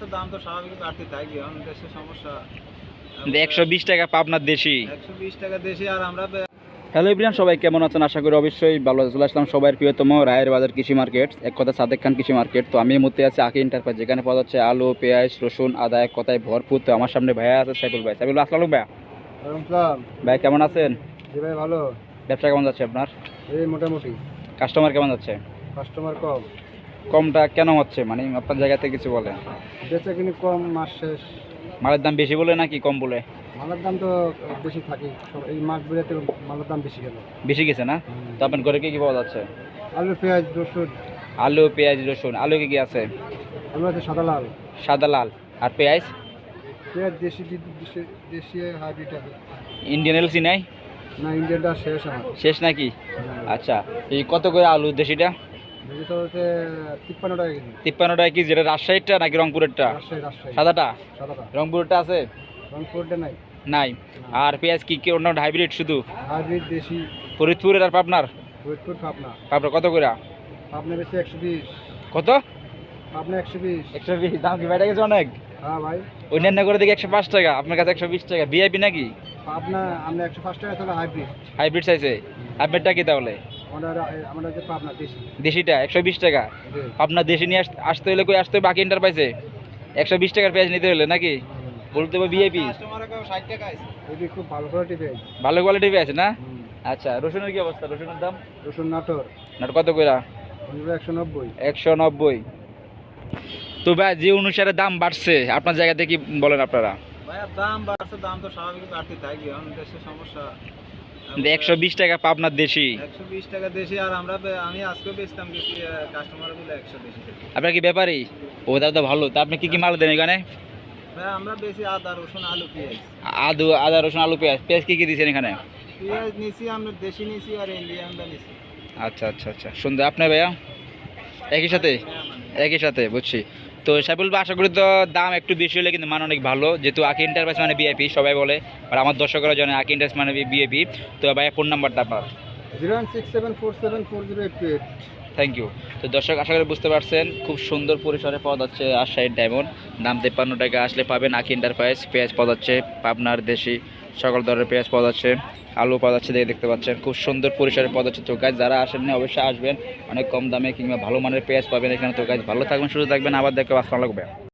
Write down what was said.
বাড়ছে দাম তো স্বাভাবিক বাড়তে থাকবে এখন দেশের সমস্যা। একশো বিশ টাকা পাবনার দেশি। একশো বিশ টাকা দেশে আর আমরা হ্যালো ইব্রিয়ান সবাই কেমন আছেন? আশা করি অবশ্যই ভালো চলে আসলাম সবার প্রিয়তম রায়ের বাজার কৃষি মার্কেট এক কথা সাদেক খান কৃষি মার্কেট। তো আমি মুহূর্তে আছি আকি ইন্টারপ্রাইজ যেখানে পাওয়া যাচ্ছে আলু পেঁয়াজ রসুন আদা এক কথায় ভরপুর। তো আমার সামনে ভাইয়া আছে সাইফুল ভাই। সাইফুল ভাই আসসালাম ভাইয়া। ভাই কেমন আছেন? জি ভাই ভালো। ব্যবসা কেমন যাচ্ছে আপনার? এই মোটামুটি। কাস্টমার কেমন যাচ্ছে? কাস্টমার কম। কমটা কেন হচ্ছে? মানে আপনার জায়গাতে কিছু বলে বেচা কিনি কম মাস শেষ। মালের দাম বেশি বলে নাকি কম বলে? মালের দাম তো বেশি থাকে। এই মাছ বেড়াতে মালের দাম বেশি গেল। বেশি গেছে না? তো আপনার ঘরে কি কি পাওয়া যাচ্ছে? আলু পেঁয়াজ রসুন। আলু পেঁয়াজ রসুন। আলু কি কি আছে? আলু আছে সাদা লাল। সাদা লাল। আর পেঁয়াজ? পেঁয়াজ দেশি দেশি দেশি হাইব্রিড আছে। ইন্ডিয়ান এলসি নাই? না ইন্ডিয়ানটা শেষ আমার শেষ নাকি? আচ্ছা। এই কত করে আলু দেশিটা? তিপ্পান্ন টাকা কেজি। তিপ্পান্ন টাকা কেজি এটা রাজশাহীরটা নাকি রংপুরেরটা? সাদাটা? রংপুরেরটা আছে? নাই। নাই। আর পেঁয়াজ কি কি অন্য হাইব্রিড শুধু? হাইব্রিড দেশি। ফরিদপুরের আর পাবনার? ফরিদপুর পাবনা। পাবনা কত করে? পাবনা বেশি একশো বিশ। কত? পাবনা একশো বিশ। একশো বিশ দাম কি বেড়ে গেছে অনেক? হ্যাঁ ভাই। অন্যান্য করে দেখি একশো পাঁচ টাকা আপনার কাছে একশো বিশ টাকা। ভিআইপি নাকি? পাবনা আমরা একশো পাঁচ টাকা তাহলে হাইব্রিড। হাইব্রিড চাইছে হাইব্রিডটা কি তাহলে? আমাদের আমরা যে পাবনা দেশি। দেশিটা একশো বিশ টাকা। আপনার দেশে নিয়ে আসতে হলে কই আসতে হবে বাকি ইন্টার একশো বিশ টাকার পেঁয়াজ নিতে হলে নাকি? বলতে হবে ভিআইপি ভালো কোয়ালিটি পেঁয়াজ ভালো কোয়ালিটি পেঁয়াজ না? আচ্ছা রসুনের কি অবস্থা? রসুনের দাম? রসুন নাটোর। কত কইরা? একশো নব্বই। একশো নব্বই। তো ভাই যে অনুসারে দাম বাড়ছে আপনার জায়গা থেকে কি বলেন আপনারা? ভাইয়া দাম বাড়ছে দাম তো স্বাভাবিক বাড়তে দেশের সমস্যা। একশো বিশ টাকা পাবনার দেশি। একশো বিশ টাকা দেশি আর আমরা আমি আজকে বেচতাম কিছু কাস্টমারগুলো একশো বেশি আপনার কি ব্যাপারই ও দাদা তো ভালো। তা আপনি কি কি মাল দেন এখানে? আমরা বেশি আদা রসুন আলু পেঁয়াজ। আদু আদা রসুন আলু পেঁয়াজ। পেঁয়াজ কি কি দিয়েছেন এখানে? পেঁয়াজ নিছি আমরা দেশি নিছি আর ইন্ডিয়ানটা নিছি। আচ্ছা আচ্ছা আচ্ছা। সুন্দর। আপনার ভাইয়া? একই সাথে? হ্যাঁ, মানে। একই সাথে বুঝছি। তো সাইফুল ভাই আশা করি তো দাম একটু বেশি হলে কিন্তু মান অনেক ভালো। যেহেতু আকি ইন্টারপ্রাইজ মানে বিআইপি সবাই বলে। আর আমার দর্শকরা জানে আকি ইন্টারপ্রাইজ মানে বিআইপি তো ভাইয়া ফোন নাম্বারটা আপনার? Zero one six seven four seven four zero eight eight. Thank you তো দর্শক আশা করি বুঝতে পারছেন খুব সুন্দর পরিসরে পাওয়া যাচ্ছে আশাইড ডায়মন্ড দাম তেপ্পান্ন টাকা আসলে পাবেন আকি ইন্টারপ্রাইজ পেঁয়াজ পাওয়া যাচ্ছে পাবনার দেশি। সকল ধরনের পেঁয়াজ পাওয়া যাচ্ছে, আলু পাওয়া যাচ্ছে, দেখে দেখতে পাচ্ছেন। খুব সুন্দর পরিসরে পাওয়া যাচ্ছে তো গাছ যারা আসেননি অবশ্যই আসবেন। অনেক কম দামে কিংবা ভালো মানের পেঁয়াজ পাবেন এখানে তো গাছ ভালো থাকবেন, সুস্থ থাকবেন, আবার দেখে আসসালাম লাগবে